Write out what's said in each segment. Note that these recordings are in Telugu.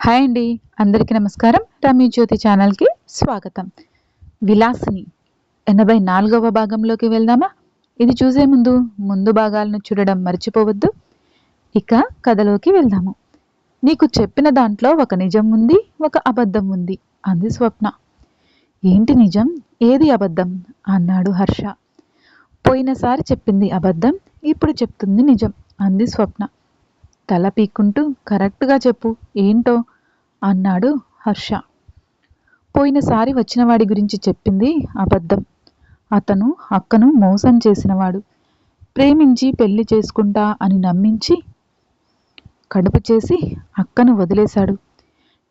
హాయ్ అండి. అందరికీ నమస్కారం. రమీ జ్యోతి ఛానల్కి స్వాగతం. విలాసిని ఎనభై నాలుగవ భాగంలోకి వెళ్దామా? ఇది చూసే ముందు ముందు భాగాలను చూడడం మర్చిపోవద్దు. ఇక కథలోకి వెళ్దాము. నీకు చెప్పిన దాంట్లో ఒక నిజం ఉంది ఒక అబద్ధం ఉంది అంది స్వప్న. ఏంటి నిజం? ఏది అబద్ధం? అన్నాడు హర్ష. పోయినసారి చెప్పింది అబద్ధం ఇప్పుడు చెప్తుంది నిజం అంది స్వప్న. తల పీక్కుంటూ కరెక్ట్గా చెప్పు ఏంటో? అన్నాడు హర్ష. పోయినసారి వచ్చిన వాడి గురించి చెప్పింది అబద్ధం. అతను అక్కను మోసం చేసినవాడు. ప్రేమించి పెళ్ళి చేసుకుంటా అని నమ్మించి కడుపు చేసి అక్కను వదిలేశాడు.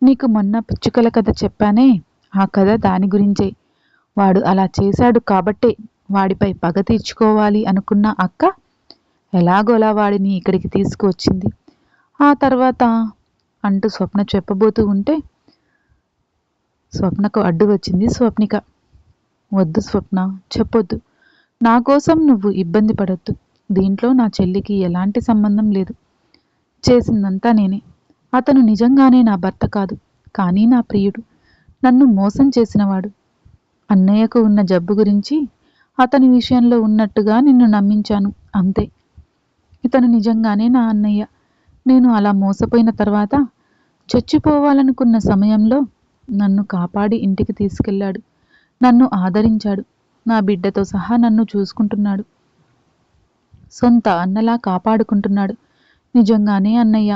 నీకు మొన్న పిచ్చుకల కథ చెప్పానే ఆ కథ దాని గురించే. వాడు అలా చేశాడు కాబట్టే వాడిపై పగ తీర్చుకోవాలి అనుకున్న అక్క ఎలాగోలా వాడిని ఇక్కడికి తీసుకువచ్చింది. ఆ తర్వాత అంటూ స్వప్న చెప్పబోతూ ఉంటే స్వప్నకు అడ్డు వచ్చింది స్వప్నిక. వద్దు స్వప్న చెప్పొద్దు. నా కోసం నువ్వు ఇబ్బంది పడొద్దు. దీంట్లో నా చెల్లికి ఎలాంటి సంబంధం లేదు. చేసిందంతా నేనే. అతను నిజంగానే నా భర్త కాదు కానీ నా ప్రియుడు. నన్ను మోసం చేసినవాడు. అన్నయ్యకు ఉన్న జబ్బు గురించి అతని విషయంలో ఉన్నట్టుగా నిన్ను నమ్మించాను అంతే. ఇతను నిజంగానే నా అన్నయ్య. నేను అలా మోసపోయిన తర్వాత చచ్చిపోవాలనుకున్న సమయంలో నన్ను కాపాడి ఇంటికి తీసుకెళ్ళాడు. నన్ను ఆదరించాడు. నా బిడ్డతో సహా నన్ను చూసుకుంటున్నాడు. సొంత అన్నలా కాపాడుకుంటున్నాడు. నిజంగానే అన్నయ్య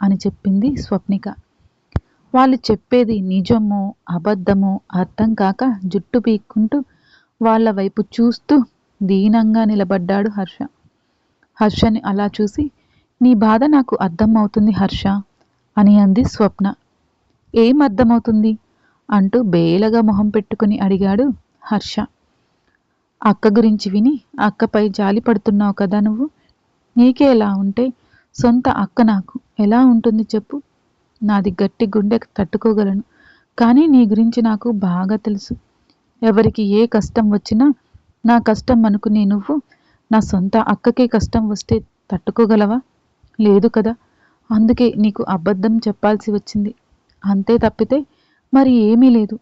అని చెప్పింది స్వప్నిక. వాళ్ళు చెప్పేది నిజమో అబద్ధమో అర్థం కాక జుట్టు పీక్కుంటూ వాళ్ళ వైపు చూస్తూ దీనంగా నిలబడ్డాడు హర్ష. హర్షని అలా చూసి నీ బాధ నాకు అర్థం అవుతుంది హర్ష అని అంది స్వప్న. ఏం అర్థమవుతుంది? అంటూ బేలగా మొహం పెట్టుకుని అడిగాడు హర్ష. అక్క గురించి విని అక్కపై జాలి పడుతున్నావు కదా నువ్వు? నీకే ఎలా ఉంటే సొంత అక్క నాకు ఎలా ఉంటుంది చెప్పు? నాది గట్టి గుండె తట్టుకోగలను కానీ నీ గురించి నాకు బాగా తెలుసు. ఎవరికి ఏ కష్టం వచ్చినా నా కష్టం అనుకునే నువ్వు నా సొంత అక్కకే కష్టం వస్తే తట్టుకోగలవా? లేదు కదా. అందుకే నీకు అబద్ధం చెప్పాల్సి వచ్చింది. అంతే తప్పితే మరి ఏమీ లేదు.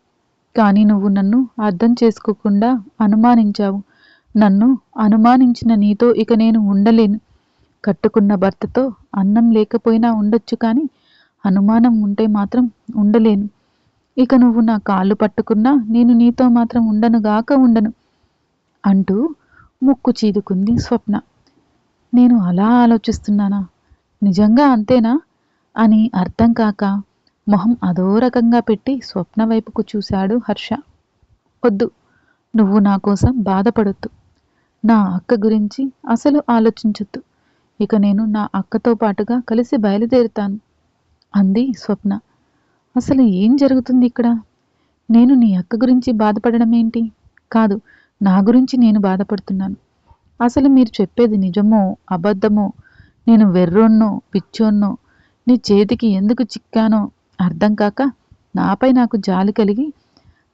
కానీ నువ్వు నన్ను అర్థం చేసుకోకుండా అనుమానించావు. నన్ను అనుమానించిన నీతో ఇక నేను ఉండలేను. కట్టుకున్న భర్తతో అన్నం లేకపోయినా ఉండొచ్చు కానీ అనుమానం ఉంటే మాత్రం ఉండలేను. ఇక నువ్వు నా కాళ్ళు పట్టుకున్నా నేను నీతో మాత్రం ఉండనుగాక ఉండను అంటూ ముక్కు చీదుకుంది స్వప్న. నేను అలా ఆలోచిస్తున్నానా? నిజంగా అంతేనా? అని అర్థం కాక మొహం అదో రకంగా పెట్టి స్వప్న వైపుకు చూశాడు హర్ష. వద్దు నువ్వు నా కోసం బాధపడొద్దు. నా అక్క గురించి అసలు ఆలోచించొద్దు. ఇక నేను నా అక్కతో పాటుగా కలిసి బయలుదేరుతాను అంది స్వప్న. అసలు ఏం జరుగుతుంది ఇక్కడ? నేను నీ అక్క గురించి బాధపడడం ఏంటి? కాదు నా గురించి నేను బాధపడుతున్నాను. అసలు మీరు చెప్పేది నిజమో అబద్ధమో నేను వెర్రోన్నో పిచ్చోన్నో నీ చేతికి ఎందుకు చిక్కానో అర్థం కాక నాపై నాకు జాలి కలిగి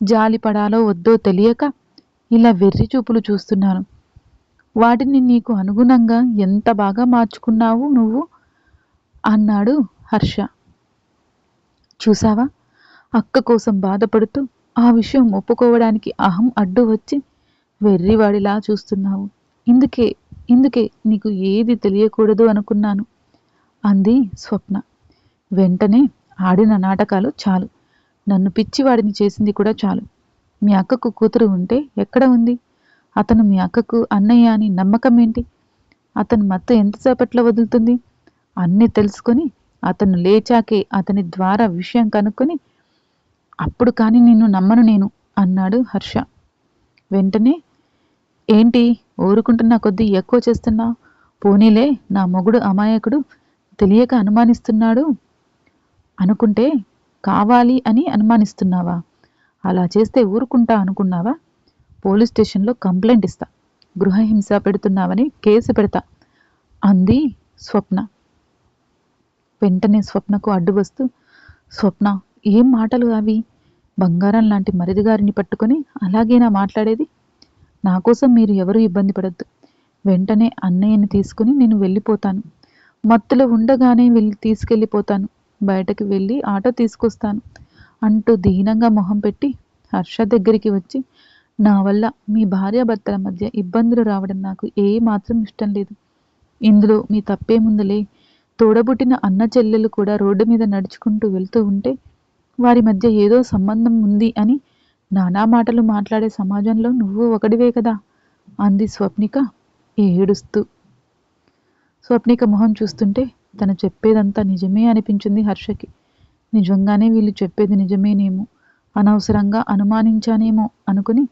జాలి పడాలో వద్దో తెలియక ఇలా వెర్రి చూపులు చూస్తున్నాను. వాటిని నీకు అనుగుణంగా ఎంత బాగా మార్చుకున్నావు నువ్వు? అన్నాడు హర్ష. చూసావా? అక్క కోసం బాధపడుతూ ఆ విషయం ఒప్పుకోవడానికి అహం అడ్డు వచ్చి వెర్రివాడిలా చూస్తున్నావు. ఇందుకే ఇందుకే నీకు ఏది తెలియకూడదు అనుకున్నాను అంది స్వప్న. వెంటనే ఆడిన నాటకాలు చాలు. నన్ను పిచ్చివాడిని చేసింది కూడా చాలు. మీ అక్కకు కూతురు ఉంటే ఎక్కడ ఉంది? అతను మీ అక్కకు అన్నయ్య అని నమ్మకం ఏంటి? అతను మత్తు ఎంతసేపట్లో వదులుతుంది? అన్నీ తెలుసుకొని అతను లేచాకే అతని ద్వారా విషయం కనుక్కొని అప్పుడు కానీ నిన్ను నమ్మను నేను అన్నాడు హర్ష. వెంటనే ఏంటి? ఊరుకుంటున్నా కొద్దీ ఎక్కువ చేస్తున్నా? పోనీలే నా మొగుడు అమాయకుడు తెలియక అనుమానిస్తున్నాడు. అనుకుంటే కావాలి అని అనుమానిస్తున్నావా? అలా చేస్తే ఊరుకుంటా అనుకున్నావా? పోలీస్ స్టేషన్లో కంప్లైంట్ ఇస్తా. గృహహింస పెడుతున్నావని కేసు పెడతా అంది స్వప్న. వెంటనే స్వప్నకు అడ్డు వస్తూ స్వప్న ఏం మాటలు అవి? బంగారం లాంటి మరిది గారిని పట్టుకొని అలాగేనా మాట్లాడేది? నా కోసం మీరు ఎవరూ ఇబ్బంది పడద్దు. వెంటనే అన్నయ్యని తీసుకుని నేను వెళ్ళిపోతాను. మత్తులో ఉండగానే వెళ్ళి తీసుకెళ్ళిపోతాను. బయటకు వెళ్ళి ఆటో తీసుకొస్తాను. అంటూ దీనంగా మొహం పెట్టి హర్ష దగ్గరికి వచ్చి నా వల్ల మీ భార్యాభర్తల మధ్య ఇబ్బందులు రావడం నాకు ఏ మాత్రం ఇష్టం లేదు. ఇందులో మీ తప్పేముందులే? తోడబుట్టిన అన్న చెల్లెలు కూడా రోడ్డు మీద నడుచుకుంటూ వెళ్తూ ఉంటే వారి మధ్య ఏదో సంబంధం ఉంది అని నానా మాటలు మాట్లాడే సమాజంలో నువ్వు ఒకడివే కదా? అంది స్వప్నిక. ఏడుస్తూ. స్వప్నిక మొహం చూస్తుంటే తను చెప్పేదంతా నిజమే అనిపించింది హర్షకి. నిజంగానే వీళ్ళు చెప్పేది నిజమేనేమో? అనవసరంగా అనుమానించానేమో అనుకుని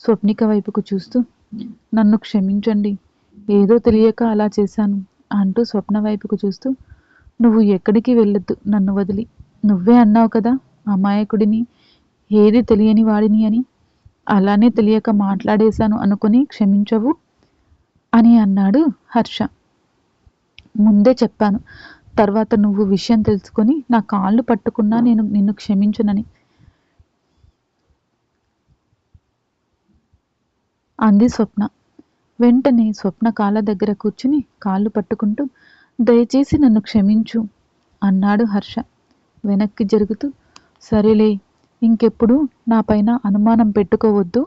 స్వప్నిక వైపుకు చూస్తూ నన్ను క్షమించండి ఏదో తెలియక అలా చేశాను అంటూ స్వప్న వైపుకు చూస్తూ నువ్వు ఎక్కడికి వెళ్ళొద్దు నన్ను వదిలి. నువ్వే అన్నావు కదా అమాయకుడిని ఏది తెలియని వాడిని అని? అలానే తెలియక మాట్లాడేశాను అనుకుని క్షమించవు అని అన్నాడు హర్ష. ముందే చెప్పాను. తర్వాత నువ్వు విషయం తెలుసుకొని నా కాళ్ళు పట్టుకున్నా నేను నిన్ను క్షమించనని. అంది స్వప్న. వెంటనే స్వప్న కాళ్ళ దగ్గర కూర్చుని కాళ్ళు పట్టుకుంటూ దయచేసి నన్ను క్షమించు అన్నాడు హర్ష. వెనక్కి జరుగుతూ సరేలే ఇంకెప్పుడు నా పైన అనుమానం పెట్టుకోవద్దు.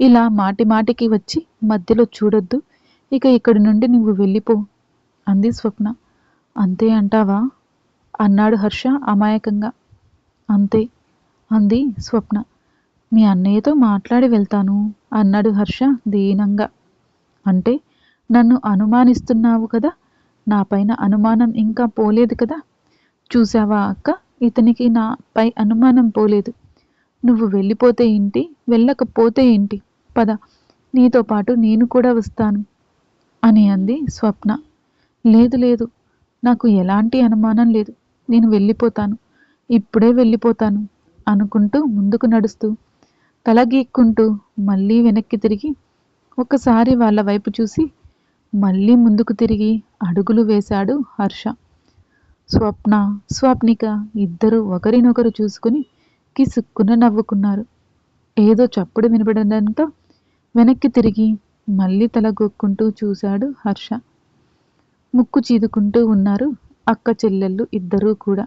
ఇలా మాటి మాటికి వచ్చి మధ్యలో చూడొద్దు. ఇక ఇక్కడి నుండి నువ్వు వెళ్ళిపో అంది స్వప్న. అంతే అంటావా? అన్నాడు హర్ష అమాయకంగా. అంతే అంది స్వప్న. మీ అన్నయ్యతో మాట్లాడి వెళ్తాను అన్నాడు హర్ష దీనంగా. అంటే నన్ను అనుమానిస్తున్నావు కదా? నాపైన అనుమానం ఇంకా పోలేదు కదా? చూసావా అక్క? ఇతనికి నాపై అనుమానం పోలేదు. నువ్వు వెళ్ళిపోతే ఏంటి? వెళ్ళకపోతే ఏంటి? పద నీతో పాటు నేను కూడా వస్తాను అని అంది స్వప్న. లేదు లేదు నాకు ఎలాంటి అనుమానం లేదు. నేను వెళ్ళిపోతాను. ఇప్పుడే వెళ్ళిపోతాను అనుకుంటూ ముందుకు నడుస్తూ తల గీక్కుంటూ మళ్ళీ వెనక్కి తిరిగి ఒకసారి వాళ్ళ వైపు చూసి మళ్ళీ ముందుకు తిరిగి అడుగులు వేశాడు హర్ష. స్వప్న స్వప్నిక ఇద్దరూ ఒకరినొకరు చూసుకుని కిసుక్కున నవ్వుకున్నారు. ఏదో చప్పుడు వినపడడంతో వెనక్కి తిరిగి మళ్ళీ తల గొక్కుంటూ చూశాడు హర్ష. ముక్కు చీదుకుంటూ ఉన్నారు అక్క చెల్లెళ్ళు ఇద్దరూ కూడా.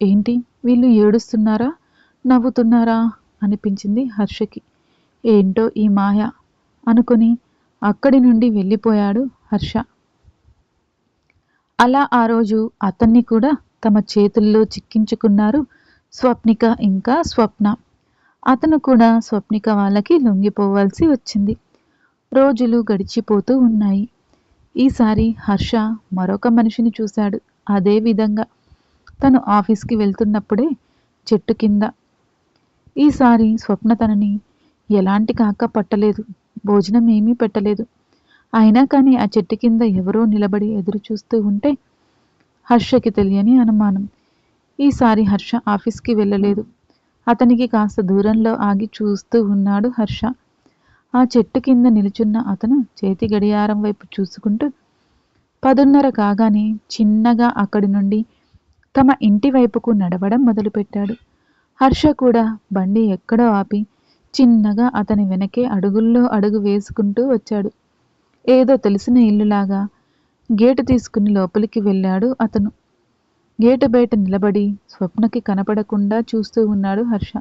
ఏంటి వీళ్ళు ఏడుస్తున్నారా నవ్వుతున్నారా అనిపించింది హర్షకి. ఏంటో ఈ మాయ అనుకుని అక్కడి నుండి వెళ్ళిపోయాడు హర్ష. అలా ఆ రోజు అతన్ని కూడా తమ చేతుల్లో చిక్కించుకున్నారు స్వప్నిక ఇంకా స్వప్న. అతను కూడా స్వప్నిక వాళ్ళకి లొంగిపోవాల్సి వచ్చింది. రోజులు గడిచిపోతూ ఉన్నాయి. ఈసారి హర్ష మరొక మనిషిని చూశాడు. అదే విధంగా తను ఆఫీస్కి వెళ్తున్నప్పుడే చెట్టు కింద. ఈసారి స్వప్న తనని ఎలాంటి కాక పట్టలేదు. భోజనం ఏమీ పెట్టలేదు. అయినా కానీ ఆ చెట్టు కింద ఎవరో నిలబడి ఎదురు చూస్తూ ఉంటే హర్షకి తెలియని అనుమానం. ఈసారి హర్ష ఆఫీస్కి వెళ్ళలేదు. అతనికి కాస్త దూరంలో ఆగి చూస్తూ ఉన్నాడు హర్ష. ఆ చెట్టు కింద నిలుచున్న అతను చేతి గడియారం వైపు చూసుకుంటూ పదున్నర కాగానే చిన్నగా అక్కడి నుండి తమ ఇంటి వైపుకు నడవడం మొదలుపెట్టాడు. హర్ష కూడా బండి ఎక్కడో ఆపి చిన్నగా అతని వెనకే అడుగుల్లో అడుగు వేసుకుంటూ వచ్చాడు. ఏదో తెలిసిన ఇల్లులాగా గేటు తీసుకుని లోపలికి వెళ్ళాడు అతను. గేటు బయట నిలబడి స్వప్నకి కనపడకుండా చూస్తూ ఉన్నాడు హర్ష.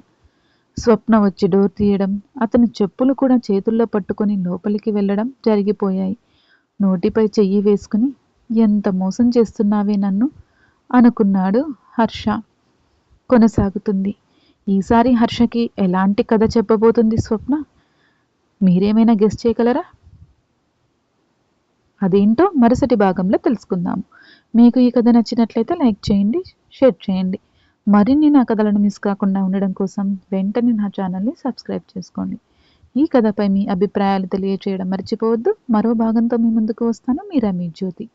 స్వప్న వచ్చి డోర్ తీయడం అతని చెప్పులు కూడా చేతుల్లో పట్టుకొని లోపలికి వెళ్ళడం జరిగిపోయాయి. నోటిపై చెయ్యి వేసుకుని ఎంత మోసం చేస్తున్నావే నన్ను? అనుకున్నాడు హర్ష. కొనసాగుతుంది. ఈసారి హర్షకి ఎలాంటి కథ చెప్పబోతుంది స్వప్న? మీరేమైనా గెస్ట్ చేయగలరా? అదేంటో మరుసటి భాగంలో తెలుసుకుందాము మీకు ఈ కథ నచ్చినట్లయితే లైక్ చేయండి షేర్ చేయండి. మరిన్ని నా కథలను మిస్ కాకుండా ఉండడం కోసం వెంటనే నా ఛానల్ని సబ్స్క్రైబ్ చేసుకోండి. ఈ కథపై మీ అభిప్రాయాలు తెలియచేయడం మర్చిపోవద్దు. మరో భాగంతో మీ ముందుకు వస్తాను. మీరా మీ జ్యోతి.